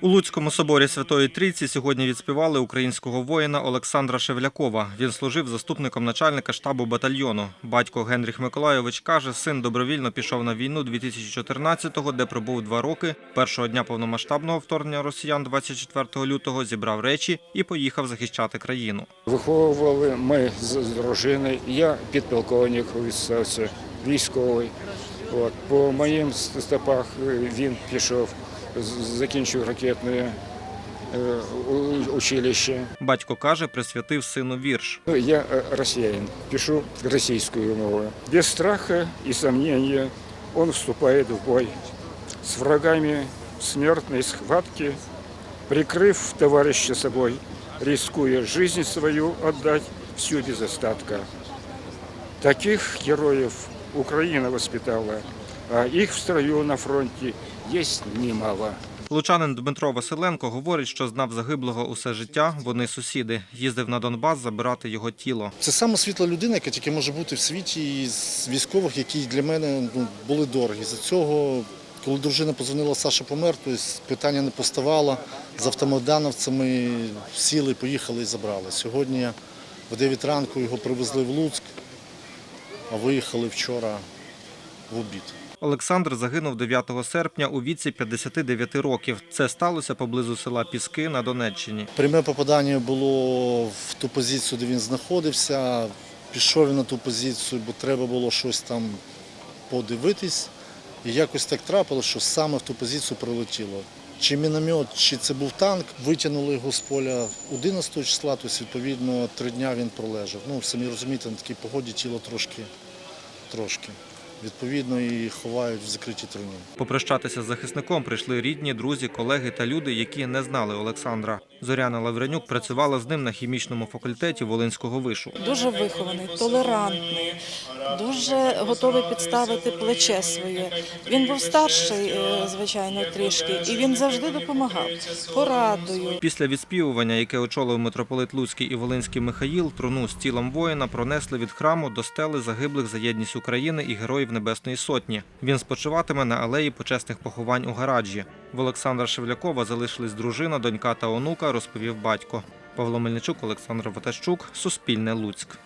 У Луцькому соборі Святої Трійці сьогодні відспівали українського воїна Олександра Шевлякова. Він служив заступником начальника штабу батальйону. Батько Генріх Миколайович каже, син добровільно пішов на війну 2014-го, де пробув два роки. Першого дня повномасштабного вторгнення росіян 24 лютого зібрав речі і поїхав захищати країну. Виховували ми з дружиною. Я підполковник військовий. От. По моїм стопах е, він пішов, закінчив ракетне е, училище. Батько каже, присвятив сину вірш. Ну, Я э, россиянин, пишу российскую мову. Без страха и сомнения он вступает в бой. С врагами в смертной схватки, прикрыв товарища собой, рискуя жизнь свою отдать всю без остатка. Таких героев Украина воспитала, а их в строю на фронте есть немало. Лучанин Дмитро Василенко говорить, що знав загиблого усе життя. Вони сусіди. Їздив на Донбас забирати його тіло. Це саме світла людина, яка тільки може бути в світі із військових, які для мене ну, були дорогі. За цього, коли дружина позвонила, Саша помер, то питання не поставало. З автомайдановцями сіли, поїхали і забрали. Сьогодні в 9 ранку його привезли в Луцьк, а виїхали вчора в обід. Олександр загинув 9 серпня у віці 59 років. Це сталося поблизу села Піски на Донеччині. Пряме попадання було в ту позицію, де він знаходився. Пішов він на ту позицію, бо треба було щось там подивитись. І якось так трапилося, що саме в ту позицію прилетіло. Чи міномет, чи це був танк, витягнули його з поля 11 числа, тобто, відповідно, три дня він пролежав. Ну, самі розумієте, на такій погоді тіло трошки, трошки. Відповідно, і ховають в закритій труні. Попрощатися з захисником прийшли рідні, друзі, колеги та люди, які не знали Олександра. Зоряна Лавренюк працювала з ним на хімічному факультеті Волинського вишу. дуже вихований, толерантний, дуже готовий підставити плече своє. Він був старший, е, звичайно, трішки, і він завжди допомагав порадою. Після відспівування, яке очолив митрополит Луцький і Волинський Михаїл, труну з тілом воїна пронесли від храму до стели загиблих за єдність України і героїв Небесної Сотні. Він спочиватиме на алеї почесних поховань у гараджі. В Олександра Шевлякова залишились дружина, донька та онука, розповів батько. Павло Мельничук, Олександр Ватащук, Суспільне Луцьк.